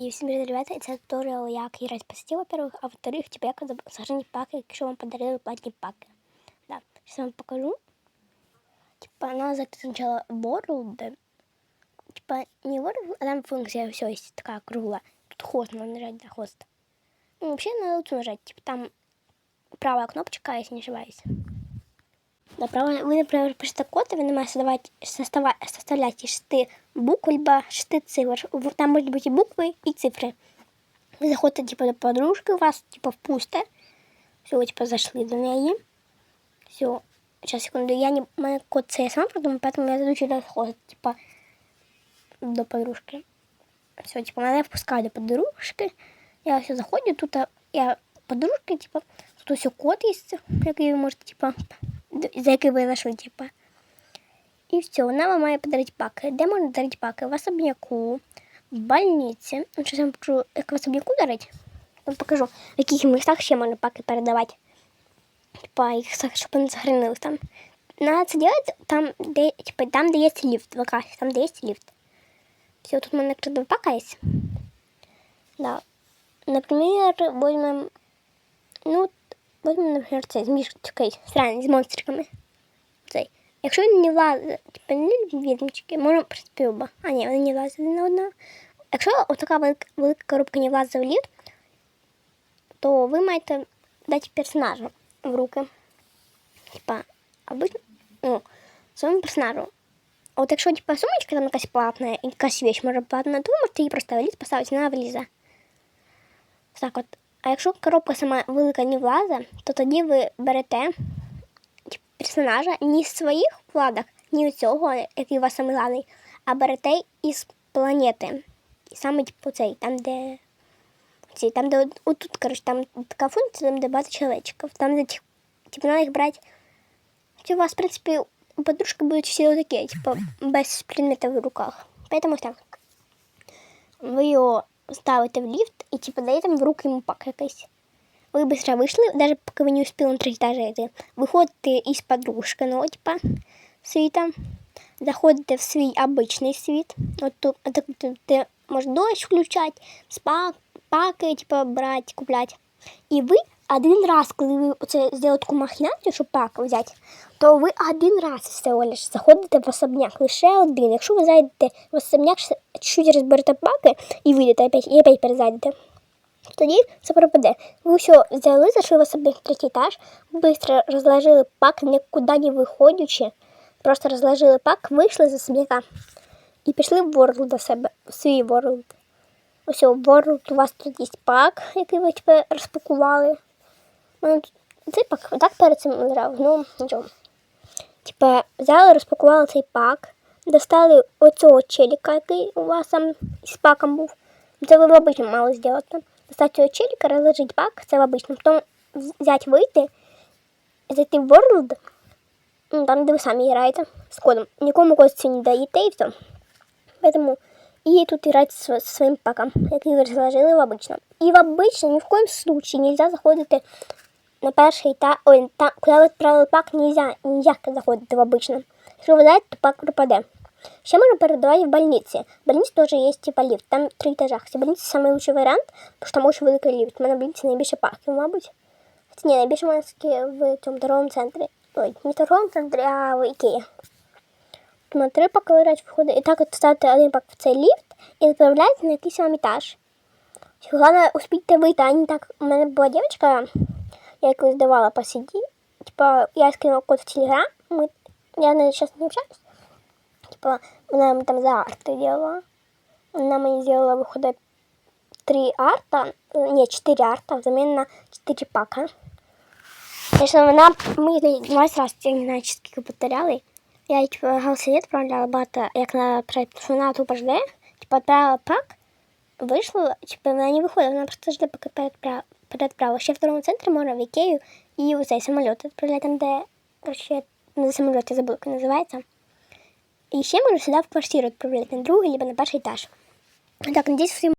И всем привет, ребята, это туториал, як играть по сети, во-первых, а во-вторых, типа, як сохранить паки, якщо вам подарили платні паки. Да, сейчас вам покажу. Типа, надо зайти сначала World, типа, не World, а там функция все есть такая круглая. Тут хост, надо нажать на хост. Ну, вообще надо тут нажать, типа, там правая кнопочка, если не ошибаюсь. Направо, вы, например, пишете код, и вы нажимаете создавать, состава, составлять шесты букв, либо шесты цифр. В- Там могут быть и буквы, и цифры. Вы заходите, типа, до подружки, у вас, типа, пусто. Все, вы, типа, зашли до нее. Все. Сейчас, секунду. Я не... Мой код це я сама придумала, поэтому я зайду через ход, типа, до подружки. Все, типа, мене впускають до подружки. Я все заходжу, тут а, я подружки, типа, тут ось код є, який ви можете, типа, д- за який знайшли, типа. І все, вона вам має подарити паки. Де можна дарити паки? В особняку, в больниці. Ну, Зараз я покажу, як в особняку дарити. Я покажу, в яких містах ще можна паки передавати. Типа, їх, щоб вони сохранились там. Надо це делать там, де, типа, там, де є ліфт в класі, там, де є ліфт. Все, тут у мене два пака є. Да. Например, возьмем, ну, возьмем, например, цей з мішкою, сраний, з монстриками. Цей. Якщо він не влазить, типа, не відмічки, можна, принципі, оба. А, ні, вони не влазять на одного. Якщо отака велика, велика коробка не влазить в лід, то ви маєте дати персонажу в руки. Типа, обично, ну, своєму персонажу. От якщо, типа, сумочка там якась платна, якась вещь може платна, то ви можете її просто в ліс поставити, вона влізе. Так от. А якщо коробка сама велика не влазить, то тоді ви берете персонажа не з своїх вкладок, не у цього, який у вас самий главний, а берете із планети. І саме типу цей, там, де. Ці, там, де отут, коротше, там така функція, там, де багато чоловічків. Там, де типу, треба їх брати. Хоча у вас, в принципі, у подружки будуть всі такі, типу, без предметів в руках. Поэтому так. Ви його ставите в ліфт і типу даєте в руки йому пак якийсь. Ви быстро вийшли, навіть поки ви не успіли на третій етаж йти. Виходите із подружки, ну, типа, світа. Заходите в свій обичний світ. От тут, от тут, тут ти можеш дощ включати, спак, паки, типа, брати, купляти. І ви один раз, коли ви оце зробили таку махінацію, щоб пак взяти, то ви один раз всього лиш заходите в особняк, лише один. Якщо ви зайдете в особняк, чуть розберете паки і вийдете опять, і опять перезайдете, тоді все пропаде. Ви все взяли, зайшли в особняк третій етаж, быстро розложили пак, нікуди не виходячи, просто розложили пак, вийшли з особняка і пішли в World до себе, в свій World. Ось у World у вас тут є пак, який ви тепер розпакували. Ну, цей пак так перед цим лежав, ну нічого. Типа, взяли, розпакували цей пак, достали оцього челіка, який у вас там із паком був. Це ви в обичному мали зробити. Достати цього челіка, розложити пак, це в обичному. Потім взяти вийти, зайти в World, ну, там, де ви самі граєте з кодом. Нікому код цю не даєте і все. Поэтому и тут играть со, со своим паком, який ви розложили в обычном. І в обычном ни в коем случае нельзя заходити на перший етаж, ой, куди ви відправили пак, нельзя, нельзя заходити в обычном. Якщо ви то пак пропаде. Ще можна передавати в больниці. В больниці теж є типа ліфт, там три етажах. Це больниця самий лучший варіант, тому що там дуже великий ліфт. У мене в больниці найбільше паків, мабуть. Хоча ні, найбільше мене в цьому торговому центрі. Ой, не в торговому центрі, а в Ікеї. На три паки лежать виходить. І так от ставите один пак в цей ліфт і відправляєте на якийсь вам етаж. Головне, успійте вийти, а не так. У мене була дівчинка, я якось давала по CD. Типа, я скинула код в Телеграм, мы, я на сейчас не общаюсь. Типа, она мне там за арты делала. Она мне сделала, выходит, три арта, э, не, четыре арта, взамен на четыре пака. Конечно, вона мені 20 раз, я не знаю, чи скільки повторяли. Я типа голосові відправляла багато, як на проект, що вона тупо жде, типа відправила пак, вийшло, типа вона не виходить, вона просто жде, поки передправ- передправила. Ще в другому центрі можна в Ікею і у цей самоліт відправляти, там, де, ще на самоліт, я забула, як називається. І ще можна сюди в квартиру відправляти, на другий, либо на перший етаж. Так, надіюсь, всім